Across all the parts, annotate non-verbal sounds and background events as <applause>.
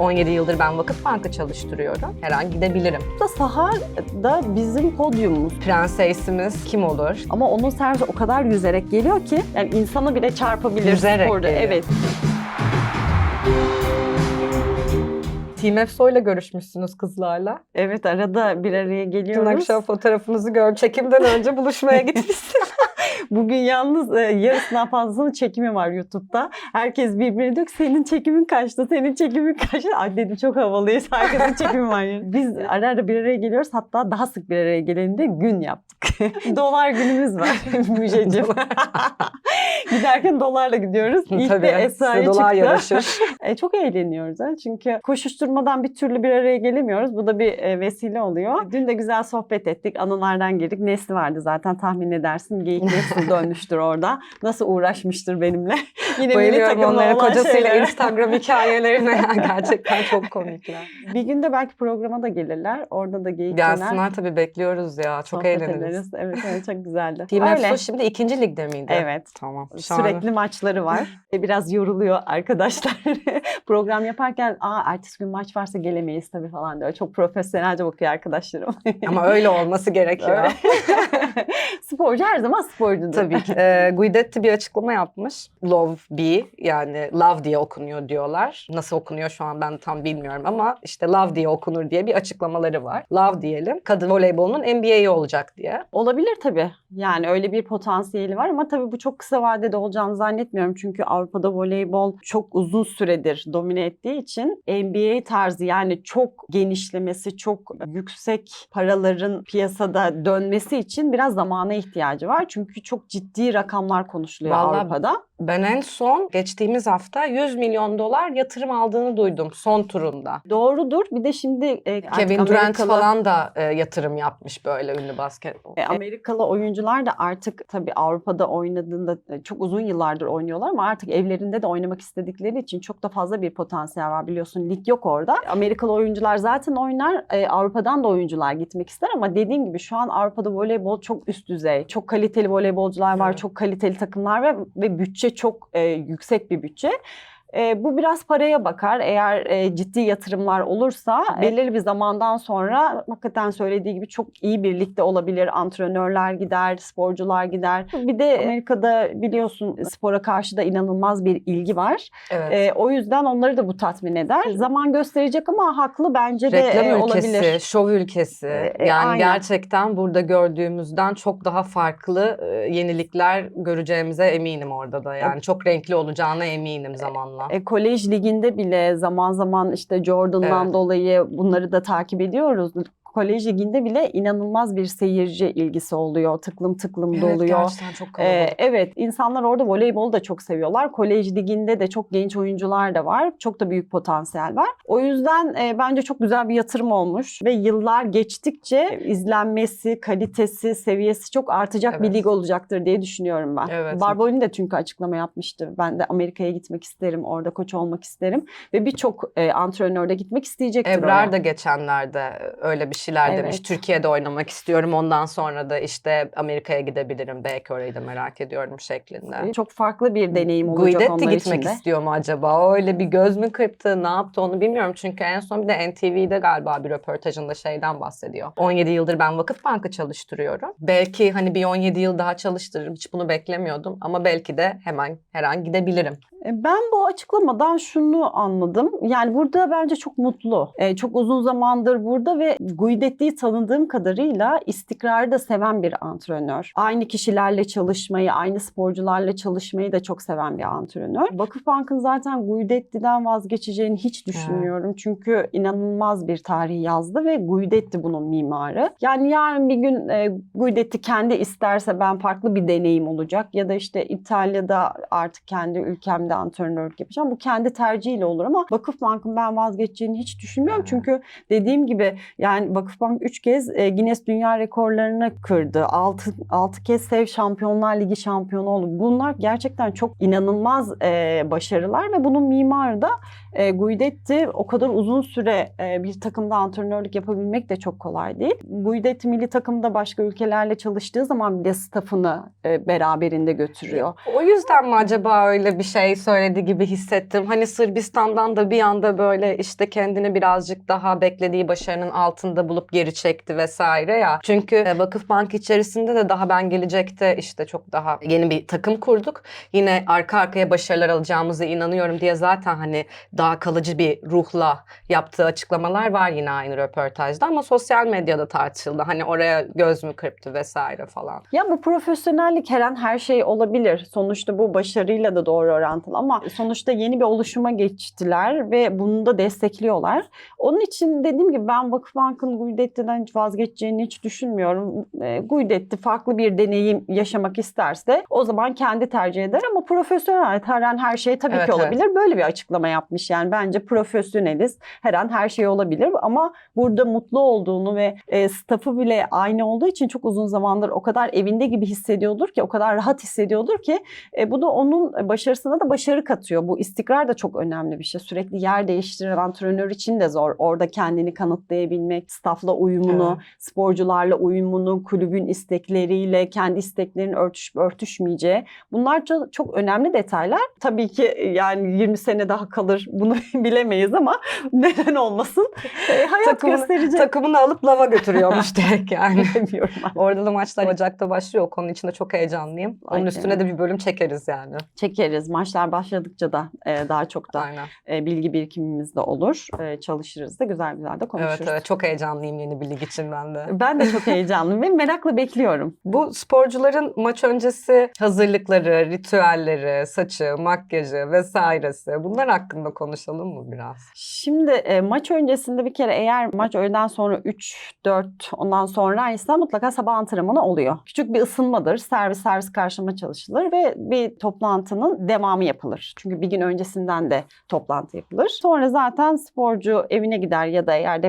17 yıldır ben Vakıfbank'ı çalıştırıyorum. Her an gidebilirim. da Sahar da bizim podyumumuz. Prensesimiz kim olur? Ama onun servisi o kadar yüzerek geliyor ki yani insana bile çarpabilir Yüzerek sporda. geliyor. Evet. Team Efso'yla görüşmüşsünüz kızlarla. Evet arada bir araya Dün geliyoruz. akşam fotoğrafınızı gör. Çekimden önce buluşmaya <laughs> gitmişsiniz. Bugün yalnız e, yarısından fazlasının çekimi var YouTube'da. Herkes birbirine diyor ki senin çekimin kaçtı, senin çekimin kaçtı. Ay dedim çok havalıyız. Herkesin <laughs> çekimi var. Yani. Biz ara ara bir araya geliyoruz. Hatta daha sık bir araya geleni gün yaptık. <laughs> dolar günümüz var <laughs> Müjeciğim. Giderken dolarla gidiyoruz. İlk Tabii. de Esra'ya çıktı. yarışır. E, çok eğleniyoruz. Ha? Çünkü koşuşturmadan bir türlü bir araya gelemiyoruz. Bu da bir e, vesile oluyor. Dün de güzel sohbet ettik. Anılardan girdik. Nesli vardı zaten tahmin edersin. Geyik Nesli dönmüştür orada. Nasıl uğraşmıştır benimle. <laughs> Yine Bayılıyorum onlara kocasıyla şeylere. Instagram <laughs> hikayelerine. ya. <laughs> Gerçekten çok komikler. Bir gün de belki programa da gelirler. Orada da geyik Gelsinler tabii bekliyoruz ya. Çok sohbet eğleniriz. ederiz. Evet, evet çok güzeldi. Team Öyle. Şimdi ikinci ligde miydi? Evet. Tamam. Şahane. Sürekli maçları var. E, Biraz yoruluyor arkadaşlar. Program yaparken aa ertesi gün maç varsa gelemeyiz tabii falan diyor. Çok profesyonelce bakıyor arkadaşlarım. Ama öyle olması gerekiyor. Sporcu her zaman sporcudur. Tabii ki. Ee, Guidetti bir açıklama yapmış. Love B yani love diye okunuyor diyorlar. Nasıl okunuyor şu an ben tam bilmiyorum ama işte love diye okunur diye bir açıklamaları var. Love diyelim. Kadın voleybolunun NBA'yi olacak diye. Olabilir tabii. Yani öyle bir potansiyeli var ama tabii bu çok kısa vadede olacağını zannetmiyorum. Çünkü Avrupa'da voleybol çok uzun süredir domine ettiği için NBA tarzı yani çok genişlemesi, çok yüksek paraların piyasada dönmesi için biraz zamana ihtiyacı var. Çünkü çok ciddi rakamlar konuşuluyor Vallahi Avrupa'da. Ben en son geçtiğimiz hafta 100 milyon dolar yatırım aldığını duydum son turunda. Doğrudur. Bir de şimdi e, Kevin Durant falan da e, yatırım yapmış böyle ünlü basketbol. E, Amerikalı oyuncular da artık tabii Avrupa'da oynadığında e, çok uzun yıllardır oynuyorlar ama artık evlerinde de oynamak istedikleri için çok da fazla bir potansiyel var biliyorsun. Lig yok orada. Amerikalı oyuncular zaten oynar. e, Avrupa'dan da oyuncular gitmek ister ama dediğim gibi şu an Avrupa'da voleybol çok üst düzey. Çok kaliteli voleybolcular var, Evet. çok kaliteli takımlar var ve bütçe çok e, yüksek bir bütçe. E, bu biraz paraya bakar. Eğer e, ciddi yatırımlar olursa belirli bir zamandan sonra hakikaten söylediği gibi çok iyi birlikte olabilir. Antrenörler gider, sporcular gider. Bir de Amerika'da biliyorsun spora karşı da inanılmaz bir ilgi var. Evet. E, o yüzden onları da bu tatmin eder. Zaman gösterecek ama haklı bence de Reklam e, ülkesi, olabilir. şov ülkesi. E, yani aynen. gerçekten burada gördüğümüzden çok daha farklı e, yenilikler göreceğimize eminim orada da. Yani çok renkli olacağına eminim zamanla. E, kolej liginde bile zaman zaman işte Jordan'dan Evet. dolayı bunları da takip ediyoruz. Kolej liginde bile inanılmaz bir seyirci ilgisi oluyor. Tıklım tıklım Evet, doluyor. gerçekten çok kalabalık. Ee, evet insanlar orada voleybolu da çok seviyorlar. Kolej liginde de çok genç oyuncular da var. Çok da büyük potansiyel var. O yüzden e, bence çok güzel bir yatırım olmuş ve yıllar geçtikçe izlenmesi, kalitesi, seviyesi çok artacak bir Evet. lig olacaktır diye düşünüyorum ben. Evet. Barbolini de çünkü açıklama yapmıştı. Ben de Amerika'ya gitmek isterim, orada koç olmak isterim ve birçok e, antrenör de gitmek isteyecektir Ebrar da geçenlerde öyle bir şeyler Evet. demiş. Türkiye'de oynamak istiyorum. Ondan sonra da işte Amerika'ya gidebilirim. Belki orayı da merak ediyorum şeklinde. Çok farklı bir deneyim olacak Guidetti onlar gitmek için de. istiyor mu acaba? Öyle bir göz mü kırptı, ne yaptı onu bilmiyorum. Çünkü en son bir de NTV'de galiba bir röportajında şeyden bahsediyor. 17 yıldır ben Vakıfbank'ı çalıştırıyorum. Belki hani bir 17 yıl daha çalıştırırım. Hiç bunu beklemiyordum. Ama belki de hemen her an gidebilirim. E, Ben bu açıklamadan şunu anladım. Yani burada bence çok mutlu. E, çok uzun zamandır burada ve Guidetti'yi tanıdığım kadarıyla istikrarı da seven bir antrenör. Aynı kişilerle çalışmayı, aynı sporcularla çalışmayı da çok seven bir antrenör. Vakıfbank'ın zaten Guidetti'den vazgeçeceğini hiç düşünmüyorum. Çünkü inanılmaz bir tarih yazdı ve Guidetti bunun mimarı. Yani yarın bir gün e, Guidetti kendi isterse ben farklı bir deneyim olacak ya da işte İtalya'da artık kendi ülkemde antrenörlük yapacağım. Bu kendi tercihiyle olur ama Vakıfbank'ın ben vazgeçeceğini hiç düşünmüyorum. Evet. Çünkü dediğim gibi yani Vakıfbank 3 kez e, Guinness Dünya Rekorlarını kırdı. 6, 6 kez SEV Şampiyonlar Ligi şampiyonu oldu. Bunlar gerçekten çok inanılmaz e, başarılar ve bunun mimarı da e, Guidetti. O kadar uzun süre bir takımda antrenörlük yapabilmek de çok kolay değil. Guidetti milli takımda başka ülkelerle çalıştığı zaman bile staffını beraberinde götürüyor. O yüzden mi acaba öyle bir şey söyledi gibi hissettim? Hani Sırbistan'dan da bir anda böyle işte kendini birazcık daha beklediği başarının altında bulup geri çekti vesaire ya. Çünkü e, Vakıfbank içerisinde de daha ben gelecekte işte çok daha yeni bir takım kurduk. Yine arka arkaya başarılar alacağımıza inanıyorum diye zaten hani daha kalıcı bir ruhla yaptığı açıklamalar var yine aynı röportajda ama sosyal medyada tartışıldı. Hani oraya göz mü kırptı vesaire falan. Ya bu profesyonellik her an her şey olabilir. Sonuçta bu başarıyla da doğru orantılı ama sonuçta yeni bir oluşuma geçtiler ve bunu da destekliyorlar. Onun için dediğim gibi ben Vakıfbank'ın Guidetti'den hiç vazgeçeceğini hiç düşünmüyorum. E, Guidetti farklı bir deneyim yaşamak isterse o zaman kendi tercih eder ama profesyonel her an her şey tabii Evet, ki evet. olabilir. Böyle bir açıklama yapmış yani bence profesyoneliz. Her an her şey olabilir ama burada mutlu olduğunu ve e, staffı bile aynı olduğu için çok uzun zamandır o kadar evinde gibi hissediyordur ki, o kadar rahat hissediyordur ki e, bu da onun başarısına da başarı katıyor. Bu istikrar da çok önemli bir şey. Sürekli yer değiştiren antrenör için de zor. Orada kendini kanıtlayabilmek, staffla uyumunu, sporcularla uyumunu, kulübün istekleriyle kendi isteklerinin örtüşüp örtüşmeyeceği. Bunlar çok, önemli detaylar. Tabii ki e, yani 20 sene daha kalır bunu <laughs> bilemeyiz ama <laughs> neden olmasın? E, hayat Takımını- gösterecek. Takımını alıp lava götürüyormuş <laughs> direkt yani. Bilemiyorum ben. Orada da maçlar Ocak'ta başlıyor. O konu için de çok heyecanlıyım. Onun Ay, üstüne de bir bölüm çekeriz yani. Çekeriz. Maçlar başladıkça da e, daha çok da Aynen. e, bilgi birikimimiz de olur. E, çalışırız da güzel güzel de konuşuruz. Evet evet çok heyecanlıyım yeni bir lig için ben de. Ben de çok heyecanlıyım ve merakla bekliyorum. Bu sporcuların maç öncesi hazırlıkları, ritüelleri, saçı, makyajı vesairesi bunlar hakkında konuşalım mı biraz? Şimdi e, maç öncesinde bir kere eğer maç öğleden sonra 3-4 ondan sonraysa mutlaka sabah antrenmanı oluyor. Küçük bir ısınmadır. Servis servis karşılama çalışılır ve bir toplantının devamı yapılır. Çünkü bir gün öncesinden de toplantı yapılır. Sonra zaten sporcu evine gider ya da eğer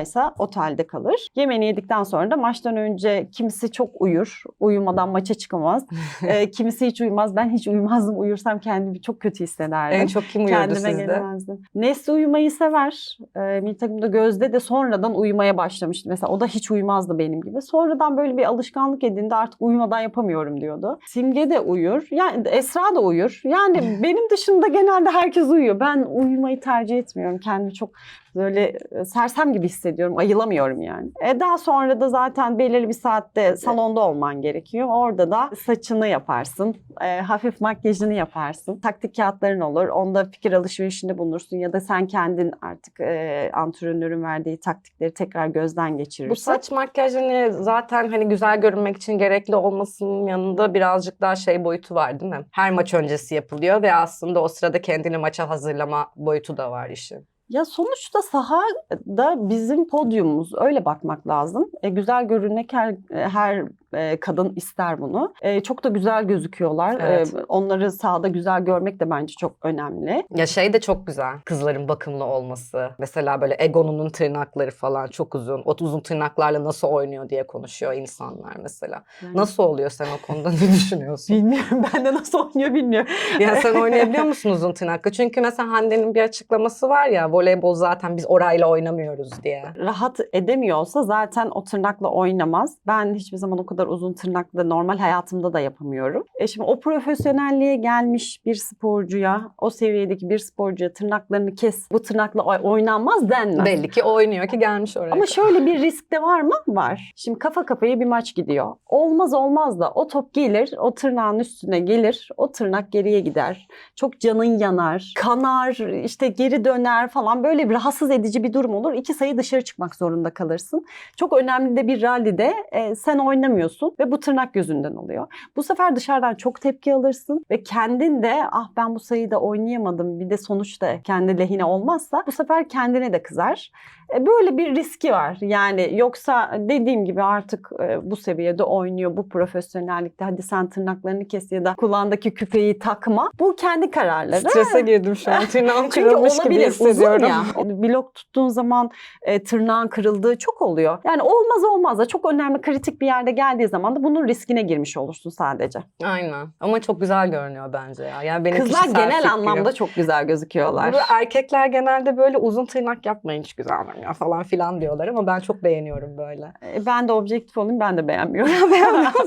deplasmandaysa otelde kalır. Yemeğini yedikten sonra da maçtan önce kimisi çok uyur. Uyumadan maça çıkamaz. <laughs> E, kimisi hiç uyumaz. Ben hiç uyumazdım. Uyursam kendimi çok kötü hissederdim. En çok kim uyuyordu Kendime sizde? gelemezdim. Nesli uyumayı sever. Ee, milli takımda Gözde de sonradan uyumaya başlamıştı. Mesela o da hiç uyumazdı benim gibi. Sonradan böyle bir alışkanlık edindi artık uyumadan yapamıyorum diyordu. Simge de uyur. Yani Esra da uyur. Yani <laughs> benim dışında genelde herkes uyuyor. Ben uyumayı tercih etmiyorum. Kendimi çok böyle e, sersem gibi hissediyorum. Ayılamıyorum yani. E daha sonra da zaten belirli bir saatte salonda olman gerekiyor. Orada da saçını yaparsın. e, hafif makyajını yaparsın. Taktik kağıtların olur. Onda fikir alışverişinde bulunursun. Ya da sen kendin artık e, antrenörün verdiği taktikleri tekrar gözden geçirirsin. Bu saç makyaj hani zaten hani güzel görünmek için gerekli olmasının yanında birazcık daha şey boyutu var değil mi? Her maç öncesi yapılıyor ve aslında o sırada kendini maça hazırlama boyutu da var işin. Ya sonuçta sahada bizim podyumumuz öyle bakmak lazım. E, güzel görünmek her her e, kadın ister bunu. E, çok da güzel gözüküyorlar. Evet. E, onları sahada güzel görmek de bence çok önemli. Ya şey de çok güzel. Kızların bakımlı olması. Mesela böyle Egon'un tırnakları falan çok uzun. O uzun tırnaklarla nasıl oynuyor diye konuşuyor insanlar mesela. Yani- Nasıl oluyor sen o konuda ne <laughs> düşünüyorsun? Bilmiyorum. <laughs> Ben de nasıl oynuyor bilmiyorum. ya sen oynayabiliyor musun uzun tırnakla? Çünkü mesela Hande'nin bir açıklaması var ya voleybol zaten biz orayla oynamıyoruz diye. Rahat edemiyorsa zaten o tırnakla oynamaz. Ben hiçbir zaman o kadar uzun tırnakla normal hayatımda da yapamıyorum. E şimdi o profesyonelliğe gelmiş bir sporcuya, o seviyedeki bir sporcuya tırnaklarını kes, bu tırnakla oy- oynanmaz denmez. Belli ki oynuyor ki gelmiş oraya. Ama şöyle bir risk de var mı? Var. Şimdi kafa kafaya bir maç gidiyor. Olmaz olmaz da o top gelir, o tırnağın üstüne gelir, o tırnak geriye gider. Çok canın yanar, kanar, işte geri döner falan böyle bir rahatsız edici bir durum olur. İki sayı dışarı çıkmak zorunda kalırsın. Çok önemli de bir rallide e, sen oynamıyorsun. Yapıyorsun ve bu tırnak gözünden oluyor. Bu sefer dışarıdan çok tepki alırsın ve kendin de ah ben bu sayıda oynayamadım bir de sonuçta kendi lehine olmazsa bu sefer kendine de kızar. E, Böyle bir riski var. Yani yoksa dediğim gibi artık e, bu seviyede oynuyor, bu profesyonellikte hadi sen tırnaklarını kes ya da kulağındaki küpeyi takma. Bu kendi kararları. Strese girdim şu an. <laughs> Tırnağım Çünkü kırılmış gibi olabilir, hissediyorum. Uzun ya. Blok tuttuğun zaman e, tırnağın kırıldığı çok oluyor. Yani olmaz olmaz da çok önemli kritik bir yerde geldiği zaman da bunun riskine girmiş olursun sadece. Aynen. Ama çok güzel görünüyor bence ya. Yani benim Kızlar genel fikrim. anlamda çok güzel gözüküyorlar. Bu erkekler genelde böyle uzun tırnak yapmayın hiç güzel olmuyor falan filan diyorlar ama ben çok beğeniyorum böyle. E, Ben de objektif olayım ben de beğenmiyorum. <laughs>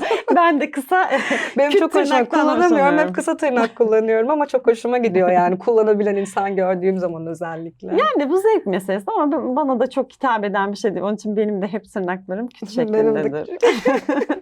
<laughs> ben de kısa Benim küt çok hoşuma kullanamıyorum. Hep kısa tırnak kullanıyorum ama çok hoşuma gidiyor yani kullanabilen insan gördüğüm zaman özellikle. Yani bu zevk meselesi ama bana da çok hitap eden bir şey değil. Onun için benim de hep tırnaklarım küt Benim de şeklindedir.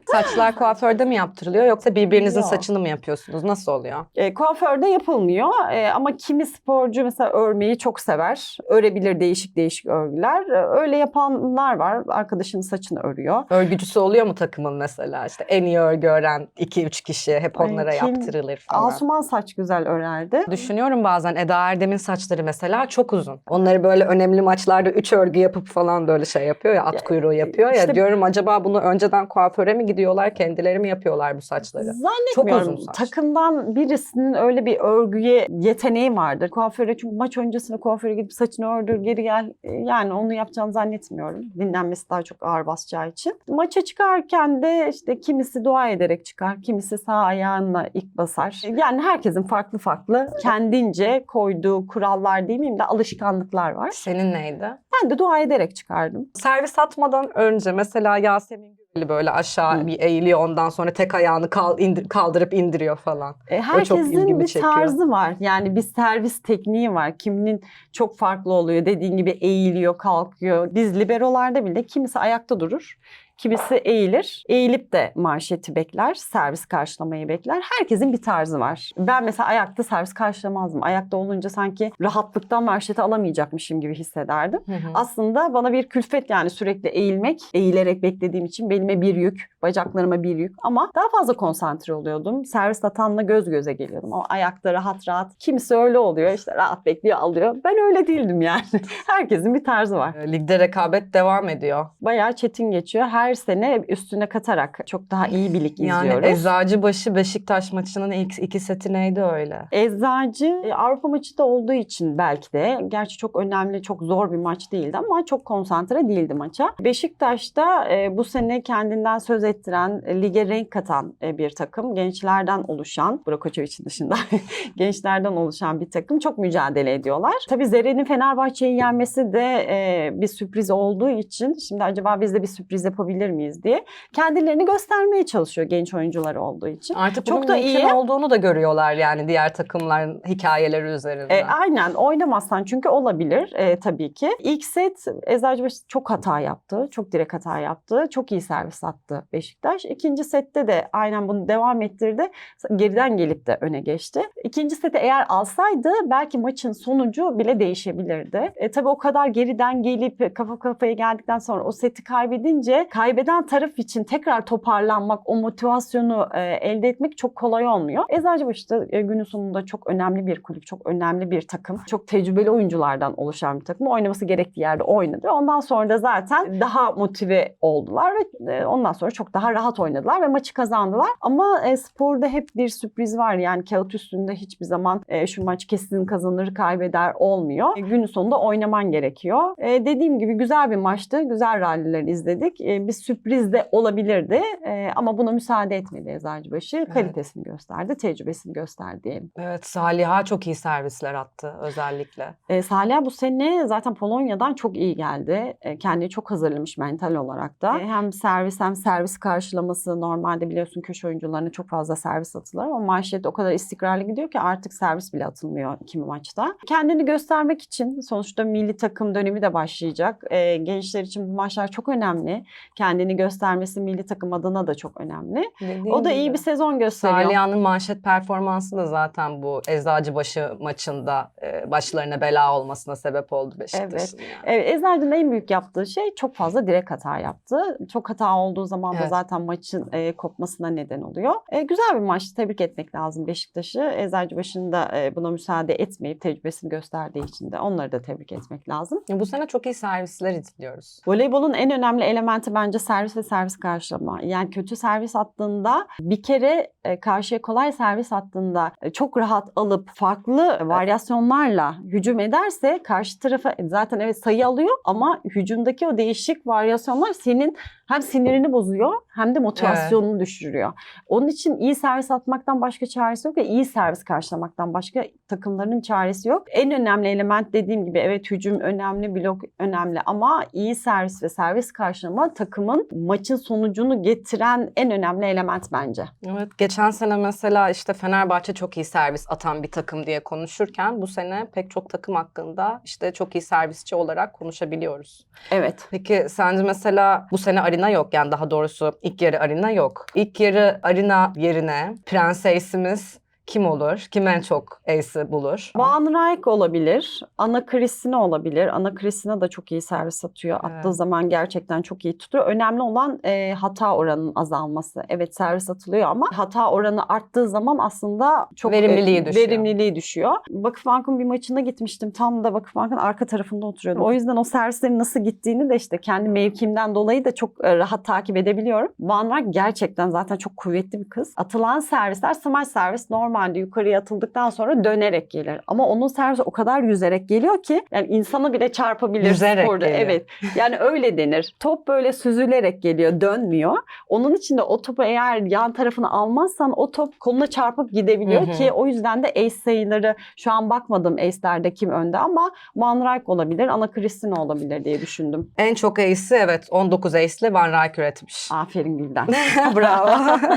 <laughs> Saçlar kuaförde mi yaptırılıyor yoksa birbirinizin Yok. saçını mı yapıyorsunuz? Nasıl oluyor? E, kuaförde yapılmıyor E, ama kimi sporcu mesela örmeyi çok sever. Örebilir değişik değişik örgüler. E, öyle yapanlar var. Arkadaşının saçını örüyor. Örgücüsü oluyor mu takımın mesela? İşte en iyi örgü öğren 2-3 kişi hep onlara kim? yaptırılır falan. Asuman saç güzel örerdi. Düşünüyorum bazen Eda Erdem'in saçları mesela çok uzun. Onları böyle önemli maçlarda üç örgü yapıp falan böyle şey yapıyor ya at kuyruğu yapıyor ya. işte- Diyorum acaba bunu önceden kuaföre mi gidiyorlar kendileri mi yapıyorlar bu saçları? Zannetmiyorum. Çok uzun saç. Takımdan birisinin öyle bir örgüye yeteneği vardır. Kuaföre çünkü maç öncesinde kuaföre gidip saçını ördür geri gel. E, Yani onu yapacağını zannetmiyorum. Dinlenmesi daha çok ağır basacağı için. Maça çıkarken de işte kimisi dua ederek çıkar. Kimisi sağ ayağınla ilk basar. Yani herkesin farklı farklı kendince koyduğu kurallar değil miyim de alışkanlıklar var. Senin neydi? Ben de dua ederek çıkardım. Servis atmadan önce mesela Yasemin böyle aşağı Hı. bir eğiliyor ondan sonra tek ayağını kal- indir- kaldırıp indiriyor falan. E, herkesin bir çekiyor. tarzı var. Yani bir servis tekniği var. Kiminin çok farklı oluyor. Dediğin gibi eğiliyor, kalkıyor. Biz liberolarda bile kimisi ayakta durur. Kimisi eğilir. Eğilip de marşeti bekler. Servis karşılamayı bekler. Herkesin bir tarzı var. Ben mesela ayakta servis karşılamazdım. Ayakta olunca sanki rahatlıktan marşeti alamayacakmışım gibi hissederdim. Aslında bana bir külfet yani sürekli eğilmek, eğilerek beklediğim için belime bir yük, bacaklarıma bir yük. Ama daha fazla konsantre oluyordum. Servis atanla göz göze geliyordum. Ama ayakta rahat rahat. Kimisi öyle oluyor işte rahat bekliyor alıyor. Ben öyle değildim yani. <laughs> Herkesin bir tarzı var. Ligde rekabet devam ediyor. Bayağı çetin geçiyor. Her sene üstüne katarak çok daha iyi bir lig Yani izliyoruz. Eczacıbaşı Beşiktaş maçının ilk iki seti neydi öyle? Eczacı e, Avrupa maçı da olduğu için belki de gerçi çok önemli, çok zor bir maç değildi ama çok konsantre değildi maça. Beşiktaş'ta e, bu sene kendinden söz ettiren, e, lige renk katan e, bir takım. Gençlerden oluşan, Brakoçeviç'in dışında <laughs> gençlerden oluşan bir takım. Çok mücadele ediyorlar. Tabii Zere'nin Fenerbahçe'yi yenmesi de e, bir sürpriz olduğu için şimdi acaba biz de bir sürpriz yapabilir miyiz diye kendilerini göstermeye çalışıyor genç oyuncular olduğu için. Artık Çok da iyi. olduğunu da görüyorlar yani diğer takımların hikayeleri üzerinden. E, aynen oynamazsan çünkü olabilir e, tabii ki. İlk set Eczacıbaşı çok hata yaptı. Çok direkt hata yaptı. Çok iyi servis attı Beşiktaş. İkinci sette de aynen bunu devam ettirdi. Geriden gelip de öne geçti. İkinci seti eğer alsaydı belki maçın sonucu bile değişebilirdi. E, tabii o kadar geriden gelip kafa kafaya geldikten sonra o seti kaybedince kaybeden taraf için tekrar toparlanmak, o motivasyonu e, elde etmek çok kolay olmuyor. Eczacıbaşı e, günün sonunda çok önemli bir kulüp, çok önemli bir takım. Çok tecrübeli oyunculardan oluşan bir takım. Oynaması gerektiği yerde oynadı. Ondan sonra da zaten daha motive oldular ve e, ondan sonra çok daha rahat oynadılar ve maçı kazandılar. Ama e, sporda hep bir sürpriz var. Yani kağıt üstünde hiçbir zaman e, şu maç kesin kazanır, kaybeder olmuyor. E, günün sonunda oynaman gerekiyor. E, dediğim gibi güzel bir maçtı. Güzel ralliler izledik. E, bir sürpriz de olabilirdi. E, ama buna müsaade etmedi Eczacıbaşı. Kalitesini gösterdi, tecrübesini gösterdi diyelim. Evet Saliha çok iyi servisler attı özellikle. E, Salih bu sene zaten Polonya'dan çok iyi geldi. E, kendini çok hazırlamış mental olarak da. E, hem servis hem servis karşılaması normalde biliyorsun köşe oyuncularına çok fazla servis atılır ama manşet o kadar istikrarlı gidiyor ki artık servis bile atılmıyor kimi maçta. Kendini göstermek için sonuçta milli takım dönemi de başlayacak. E, gençler için bu maçlar çok önemli. Kendini göstermesi milli takım adına da çok önemli. Dediğim O da iyi gibi. bir sezon gösteriyor. Saliha'nın manşet performansı da zaten bu Eczacıbaşı maçında e, başlarına bela olmasına sebep oldu Beşiktaş'ın. yani. Evet, Eczacı'nın en büyük yaptığı şey çok fazla direkt hata yaptı. Çok hata olduğu zaman da Evet. zaten maçın e, kopmasına neden oluyor. E, güzel bir maç. Tebrik etmek lazım Beşiktaş'ı. Eczacıbaşı'nın da e, buna müsaade etmeyip tecrübesini gösterdiği için de onları da tebrik etmek lazım. Bu sene çok iyi servisler izliyoruz. Voleybolun en önemli elementi bence servis ve servis karşılama. Yani kötü servis attığında bir kere e, karşıya kolay servis attığında e, çok rahat alıp farklı varyasyonlarla hücum ederse karşı tarafa e, zaten evet sayı alıyor ama hücumdaki o değişik varyasyonlar senin hem sinirini bozuyor hem de motivasyonunu düşürüyor. Onun için iyi servis atmaktan başka çaresi yok ve iyi servis karşılamaktan başka takımların çaresi yok. En önemli element dediğim gibi evet hücum önemli, blok önemli ama iyi servis ve servis karşılama takımın maçın sonucunu getiren en önemli element bence. Evet, geçen sene mesela işte Fenerbahçe çok iyi servis atan bir takım diye konuşurken bu sene pek çok takım hakkında işte çok iyi servisçi olarak konuşabiliyoruz. Evet. Peki sence mesela bu sene Arina yok yani daha doğrusu ilk yarı Arina yok. İlk yarı Arina yerine Prens Ace'imiz kim olur? Kim en çok Ace'i bulur? Van Rijk olabilir. Ana Kristina olabilir. Ana Kristina da çok iyi servis atıyor. Evet. Attığı zaman gerçekten çok iyi tutuyor. Önemli olan e, hata oranının azalması. Evet servis atılıyor ama hata oranı arttığı zaman aslında çok Verimliliği e, düşüyor. Verimliliği düşüyor. Vakıfbank'ın bir maçına gitmiştim. Tam da Vakıfbank'ın arka tarafında oturuyordum. O yüzden o servislerin nasıl gittiğini de işte kendi mevkimden dolayı da çok e, rahat takip edebiliyorum. Van Rijk gerçekten zaten çok kuvvetli bir kız. Atılan servisler smaç servis normalde yukarıya atıldıktan sonra dönerek gelir. Ama onun servisi o kadar yüzerek geliyor ki yani insana bile çarpabilir Yüzerek sporda. geliyor. Evet. Yani öyle denir. Top böyle süzülerek geliyor, dönmüyor. Onun için de o topu eğer yan tarafını almazsan o top koluna çarpıp gidebiliyor Hı hı. ki o yüzden de ace sayıları şu an bakmadım ace'lerde kim önde ama Van Rijk olabilir, Ana Kristina olabilir diye düşündüm. En çok Ace'i evet 19 Ace'le Van Rijk üretmiş. Aferin Gülden. <laughs> Bravo.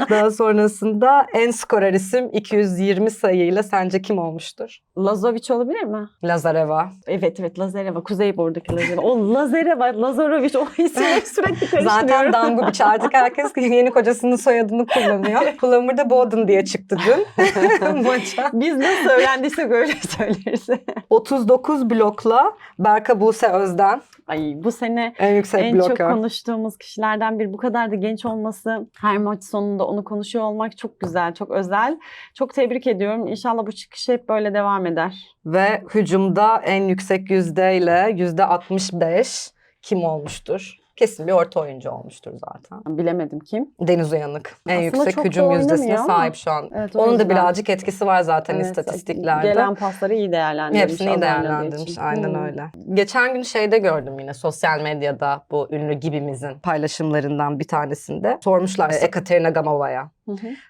Daha sonrasında en skorer isim 220 sayıyla sence kim olmuştur? Lazovic olabilir mi? Lazareva. Evet evet Lazareva. Kuzeybor'daki Lazareva. O Lazareva, Lazarovic o <laughs> isimleri sürekli karıştırıyorum. Zaten Dangubic artık <laughs> herkes yeni kocasının soyadını kullanıyor. Flamur'da Boden diye çıktı dün <laughs> maça. Biz nasıl öğrendiysek öyle söyleriz. 39 blokla Berka Buse Özden Ay bu sene en yüksek en çok konuştuğumuz kişilerden biri. Bu kadar da genç olması, her maç sonunda onu konuşuyor olmak çok güzel, çok özel. Çok tebrik ediyorum. İnşallah bu çıkış hep böyle devam eder. Ve hücumda en yüksek yüzdeyle yüzde 65 kim olmuştur? Kesin bir orta oyuncu olmuştur zaten. Bilemedim kim. Deniz Uyanık. En Aslında yüksek hücum yüzdesine ama. sahip şu an. Evet, Onun da birazcık etkisi var zaten Evet, istatistiklerde. Gelen pasları iyi değerlendirmiş. Hepsini iyi değerlendirmiş. Aynen Hmm. öyle. Geçen gün şeyde gördüm yine sosyal medyada bu ünlü gibimizin paylaşımlarından bir tanesinde. Sormuşlar Ekaterina Gamova'ya.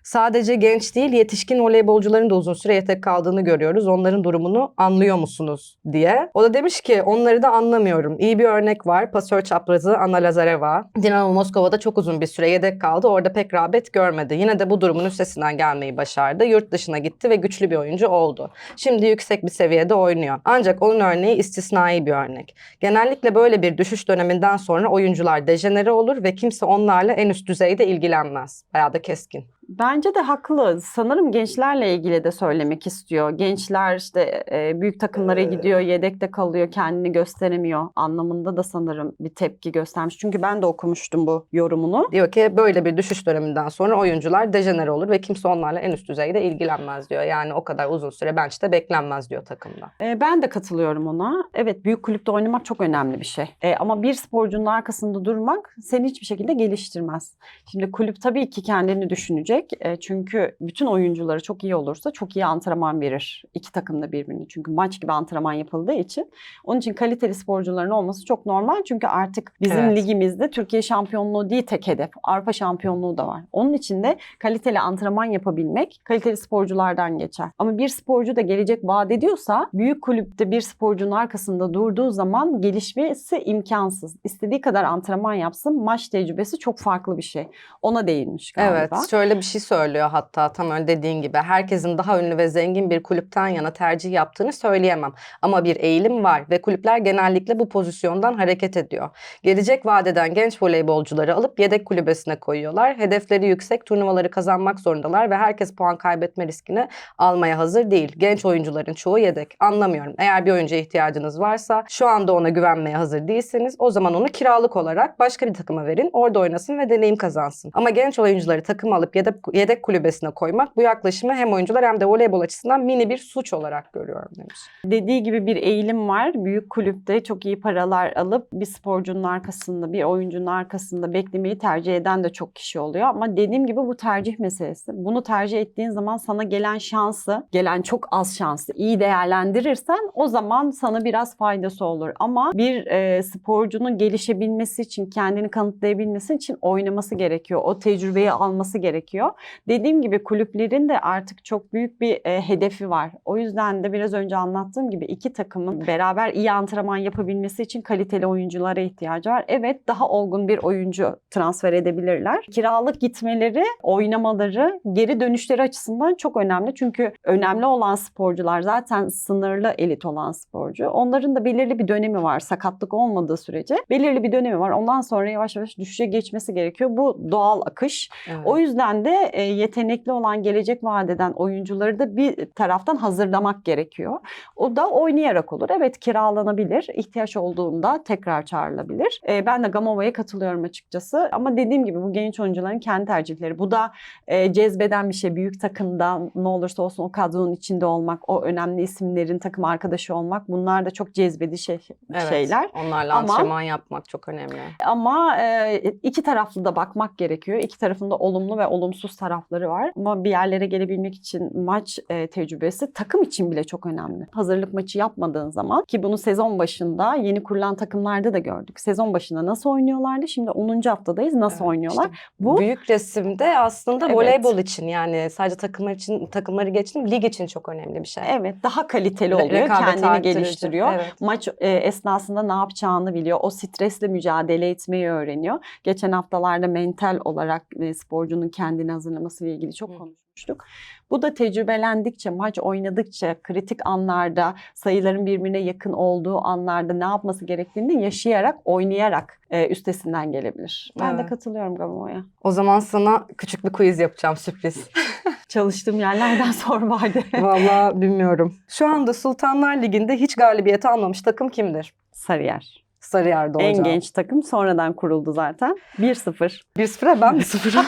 Sadece genç değil yetişkin voleybolcuların da uzun süre yetek kaldığını görüyoruz. Onların durumunu anlıyor musunuz diye. O da demiş ki onları da anlamıyorum. İyi bir örnek var. Pasör çaprazı Anna Lazareva. Dinamo Moskova'da çok uzun bir süre yedek kaldı. Orada pek rağbet görmedi. Yine de bu durumun üstesinden gelmeyi başardı. Yurt dışına gitti ve güçlü bir oyuncu oldu. Şimdi yüksek bir seviyede oynuyor. Ancak onun örneği istisnai bir örnek. Genellikle böyle bir düşüş döneminden sonra oyuncular dejenere olur ve kimse onlarla en üst düzeyde ilgilenmez. Bayağı da keskin. Bence de haklı. Sanırım gençlerle ilgili de söylemek istiyor. Gençler işte e, büyük takımlara gidiyor, yedekte kalıyor, kendini gösteremiyor anlamında da sanırım bir tepki göstermiş. Çünkü ben de okumuştum bu yorumunu. Diyor ki böyle bir düşüş döneminden sonra oyuncular dejenere olur ve kimse onlarla en üst düzeyde ilgilenmez diyor. Yani o kadar uzun süre bench'te beklenmez diyor takımda. E, ben de katılıyorum ona. Evet büyük kulüpte oynamak çok önemli bir şey. E, ama bir sporcunun arkasında durmak seni hiçbir şekilde geliştirmez. Şimdi kulüp tabii ki kendini düşünecek. E, çünkü bütün oyuncuları çok iyi olursa çok iyi antrenman verir. İki takım da birbirini. Çünkü maç gibi antrenman yapıldığı için. Onun için kaliteli sporcuların olması çok normal. Çünkü artık bizim Evet. ligimizde Türkiye şampiyonluğu değil tek hedef. Avrupa şampiyonluğu da var. Onun için de kaliteli antrenman yapabilmek kaliteli sporculardan geçer. Ama bir sporcu da gelecek vaat ediyorsa büyük kulüpte bir sporcunun arkasında durduğu zaman gelişmesi imkansız. İstediği kadar antrenman yapsın maç tecrübesi çok farklı bir şey. Ona değinmiş galiba. Evet şöyle bir şey söylüyor hatta tam öyle dediğin gibi. Herkesin daha ünlü ve zengin bir kulüpten yana tercih yaptığını söyleyemem. Ama bir eğilim var ve kulüpler genellikle bu pozisyondan hareket ediyor. Gelecek vadeden genç voleybolcuları alıp yedek kulübesine koyuyorlar. Hedefleri yüksek, turnuvaları kazanmak zorundalar ve herkes puan kaybetme riskini almaya hazır değil. Genç oyuncuların çoğu yedek. Anlamıyorum. Eğer bir oyuncuya ihtiyacınız varsa, şu anda ona güvenmeye hazır değilseniz o zaman onu kiralık olarak başka bir takıma verin. Orada oynasın ve deneyim kazansın. Ama genç oyuncuları takıma alıp yedek, yedek kulübesine koymak bu yaklaşımı hem oyuncular hem de voleybol açısından mini bir suç olarak görüyorum demiş. Dediği gibi bir eğilim var. Büyük kulüpte çok iyi paralar alıp bir sporcunun arkasında, bir oyuncunun arkasında beklemeyi tercih eden de çok kişi oluyor. Ama dediğim gibi bu tercih meselesi. Bunu tercih ettiğin zaman sana gelen şansı, gelen çok az şansı iyi değerlendirirsen o zaman sana biraz faydası olur. Ama bir e, sporcunun gelişebilmesi için, kendini kanıtlayabilmesi için oynaması gerekiyor. O tecrübeyi alması gerekiyor. Dediğim gibi kulüplerin de artık çok büyük bir e, hedefi var. O yüzden de biraz önce anlattığım gibi iki takımın beraber iyi antrenman yapabilmesi için kaliteli oyunculara ihtiyacı var. Evet daha olgun bir oyuncu transfer edebilirler. Kiralık gitmeleri, oynamaları, geri dönüşleri açısından çok önemli. Çünkü önemli olan sporcular zaten sınırlı elit olan sporcu. Onların da belirli bir dönemi var. Sakatlık olmadığı sürece belirli bir dönemi var. Ondan sonra yavaş yavaş düşüşe geçmesi gerekiyor. Bu doğal akış. Evet. O yüzden de e, yetenekli olan gelecek vadeden oyuncuları da bir taraftan hazırlamak gerekiyor. O da oynayarak olur. Evet kiralanabilir. İhtiyaç olduğunda tekrar çağrılabilir. E, ben de Gamova'ya katılıyorum açıkçası. Ama dediğim gibi bu genç oyuncuların kendi tercihleri. Bu da e, cezbeden bir şey. Büyük takımda ne olursa olsun o kadronun içinde olmak, o önemli isimlerin takım arkadaşı olmak bunlar da çok cezbedici şey, Evet, şeyler. Onlarla Ama- antrenman yapmak çok önemli. Ama e, iki taraflı da bakmak gerekiyor. İki tarafın da olumlu ve olumsuz tarafları var. Ama bir yerlere gelebilmek için maç e, tecrübesi takım için bile çok önemli. Hazırlık maçı yapmadığın zaman ki bunu sezon başında yeni kurulan takımlarda da gördük. Sezon başında nasıl oynuyorlardı? Şimdi 10. haftadayız. Nasıl Evet, oynuyorlar? işte Bu Büyük resimde aslında Evet. voleybol için yani sadece takımlar için takımları geçtim lig için çok önemli bir şey. evet daha kaliteli oluyor. rekabet Kendini arttırıcı. geliştiriyor. Evet. Maç e, esnasında ne yapacağını biliyor. O stresle mücadele etmeyi öğreniyor. Geçen haftalarda mental olarak e, sporcunun kendini hazırlaması ile ilgili çok Hı. konuşmuştuk. Bu da tecrübelendikçe, maç oynadıkça, kritik anlarda, sayıların birbirine yakın olduğu anlarda ne yapması gerektiğini yaşayarak, oynayarak e, üstesinden gelebilir. Ben de Evet. katılıyorum Gamo'ya. O zaman sana küçük bir quiz yapacağım sürpriz. <laughs> Çalıştığım yerlerden <laughs> sor vardı. Vallahi bilmiyorum. Şu anda Sultanlar Ligi'nde hiç galibiyet almamış takım kimdir? Sarıyer. Sarıyer doğru En genç takım sonradan kuruldu zaten. 1-0. 1-0'a ben mi 0 <laughs>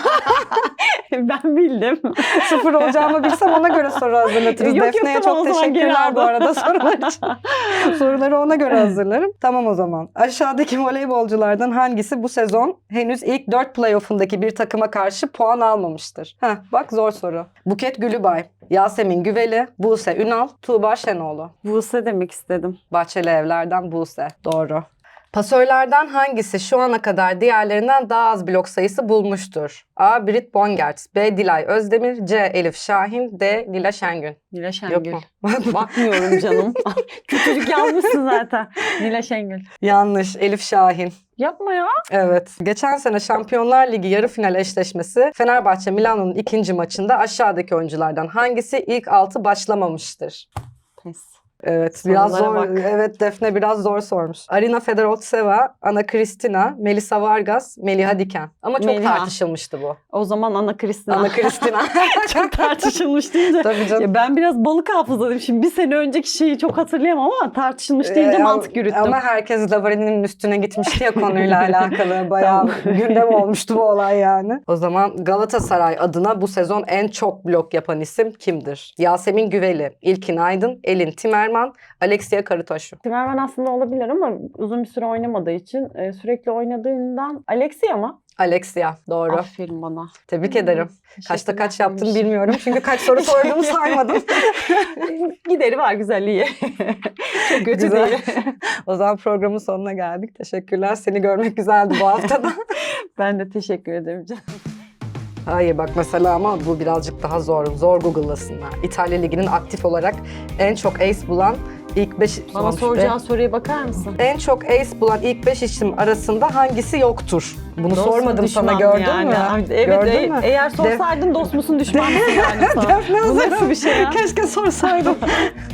<laughs> ben bildim. <laughs> 0 olacağımı bilsem ona göre soru hazırlatırız. Yok, Defne'ye çok teşekkürler bu arada sorular için. <laughs> Soruları ona göre hazırlarım. Tamam o zaman. Aşağıdaki voleybolculardan hangisi bu sezon henüz ilk 4 playoff'undaki bir takıma karşı puan almamıştır? Heh, bak zor soru. Buket Gülübay, Yasemin Güveli, Buse Ünal, Tuğba Şenoğlu. Buse demek istedim. Bahçeli Evler'den Buse. Doğru. Pasörlerden hangisi şu ana kadar diğerlerinden daha az blok sayısı bulmuştur? A. Brit Bongert, B. Dilay Özdemir, C. Elif Şahin, D. Lila Şengün. Nila Yok Şengül. mu? <laughs> Bakmıyorum canım. <laughs> Küçücük yazmışsın zaten. Nila Şengül. Yanlış. Elif Şahin. Yapma ya. Evet. Geçen sene Şampiyonlar Ligi yarı final eşleşmesi Fenerbahçe Milano'nun ikinci maçında aşağıdaki oyunculardan hangisi ilk altı başlamamıştır? Pes. Evet, biraz zor. Bak. Evet, Defne biraz zor sormuş. Arina Fedorotseva, Ana Kristina, Melisa Vargas, Meliha Diken. Ama çok Meliha. tartışılmıştı bu. O zaman Ana Kristina. Ana Kristina. <laughs> çok tartışılmış deyince. Tabii canım. Ya ben biraz balık hafızalıyım. Şimdi bir sene önceki şeyi çok hatırlayamam ama tartışılmış deyince Ee, mantık yürüttüm. Ama herkes Lavari'nin üstüne gitmişti ya konuyla <laughs> alakalı. Bayağı gündem olmuştu bu olay yani. O zaman Galatasaray adına bu sezon en çok blok yapan isim kimdir? Yasemin Güveli, İlkin Aydın, Elin Timerman, Alexia Karutaşu. Timerman aslında olabilir ama uzun bir süre oynamadığı için e, sürekli oynadığından Alexia mı? Alexia doğru. Aferin bana. Tebrik Hmm, ederim. Kaçta kaç yaptım bilmiyorum. Çünkü kaç soru sorduğumu <laughs> saymadım. <laughs> Gideri var güzelliği. <laughs> Çok kötü Güzel. değil. o zaman programın sonuna geldik. Teşekkürler. Seni görmek güzeldi bu haftada. Ben de teşekkür ederim canım. Hayır bak mesela ama bu birazcık daha zor. Zor Google'lasınlar. İtalya Ligi'nin aktif olarak en çok ace bulan İlk 5 Bana soracağın soruya bakar mısın? En çok ace bulan ilk 5 isim arasında hangisi yoktur? Bunu Dost mu, sormadım düşman sana mı gördün yani? mü? Ay, Evet, Gördün e- mü? eğer sorsaydın dost musun düşman mısın yani <laughs> sana? Defne Bu nasıl bir şey ya? Keşke sorsaydım. <laughs>